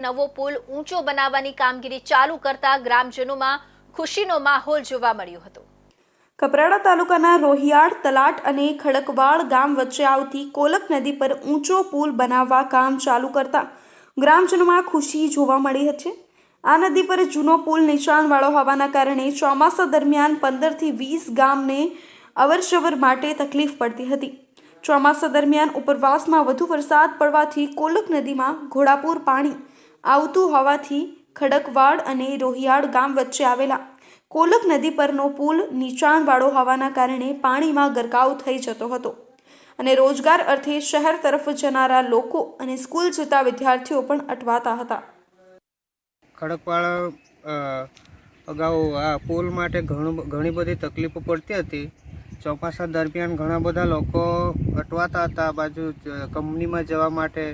નવો પુલ ઊંચો બનાવવાની કામગીરી ચાલુ કરતા ગ્રામજનોમાં ખુશીનો માહોલ જોવા મળ્યો હતો. કપરાડા તાલુકાના રોહિયાળ, તલાટ અને ખડકવાડ ગામ વચ્ચે આવતી કોલક નદી પર ઊંચો પુલ બનાવવા કામ ચાલુ કરતા ગ્રામજનોમાં ખુશી જોવા મળી હતી. આ નદી પર જૂનો પુલ નીચાણવાળો હોવાના કારણે ચોમાસા દરમિયાન પંદરથી વીસ ગામને અવરજવર માટે તકલીફ પડતી હતી. ચોમાસા દરમિયાન ઉપરવાસમાં વધુ વરસાદ પડવાથી કોલક નદીમાં ઘોડાપૂર પાણી આવતું હોવાથી ખડકવાડ અને રોહિયાળ ગામ વચ્ચે આવેલા કોલક નદી પરનો પુલ નીચાણવાળો હોવાના કારણે પાણીમાં ગરકાવ થઈ જતો હતો. અને રોજગાર અર્થે શહેર તરફ જનારા લોકો અને સ્કૂલ જતા વિદ્યાર્થીઓ પણ અટવાતા હતા. ખડકવાળ અગાઉ આ પુલ માટે ઘણું ઘણી બધી તકલીફો પડતી હતી. ચોમાસા દરમિયાન ઘણા બધા લોકો અટવાતા હતા. બાજુ કંપનીમાં જવા માટે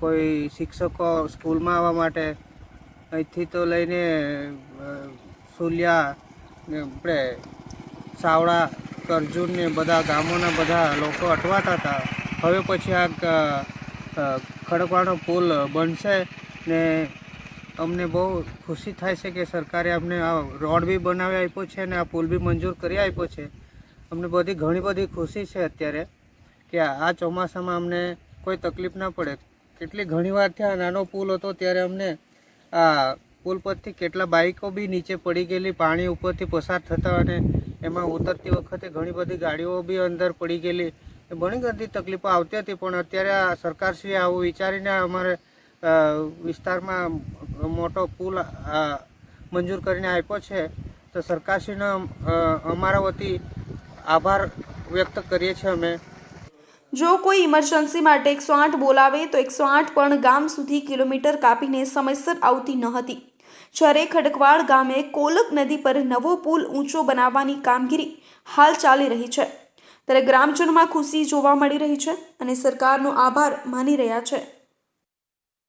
કોઈ શિક્ષકો સ્કૂલમાં આવવા માટે અહીંથી તો લઈને સુલિયા ને આપણે સાવડા કરજુન ને બધા ગામોના બધા લોકો અટવાતા હતા. હવે પછી આ ખડકવાનો પુલ બનશે ને અમને બહુ ખુશી થાય છે કે સરકારે અમને આ રોડ બી બનાવી આપ્યો છે અને આ પુલ બી મંજૂર કરી આપ્યો છે. અમને બધી ઘણી બધી ખુશી છે અત્યારે કે આ ચોમાસામાં અમને કોઈ તકલીફ ના પડે. કેટલી ઘણી વાર થયા નાનો પુલ હતો ત્યારે અમને આ પુલ પરથી કેટલા બાઇકો બી નીચે પડી ગયેલી, પાણી ઉપરથી પસાર થતા અને એમાં ઉતરતી વખતે ઘણી બધી ગાડીઓ બી અંદર પડી ગયેલી. એ ઘણી બધી તકલીફો આવતી હતી, પણ અત્યારે આ સરકારશ્રીએ આવું વિચારીને અમારે વિસ્તારમાં મોટો પુલ મંજૂર કરીને આપ્યો છે. તો સરકારશ્રીનો અમારા વતી આભાર વ્યક્ત કરીએ છીએ અમે. જો કોઈ ઇમરજન્સી માટે એકસો આઠ બોલાવે તો એકસો આઠ પણ ગામ સુધી કિલોમીટર કાપીને સમયસર આવતી ન હતી. જ્યારે ખડકવાડ ગામે કોલક નદી પર નવો પુલ ઊંચો બનાવવાની કામગીરી હાલ ચાલી રહી છે. ત્યારે ગ્રામજનોમાં ખુશી જોવા મળી રહી છે અને સરકારનો આભાર માની રહ્યા છે.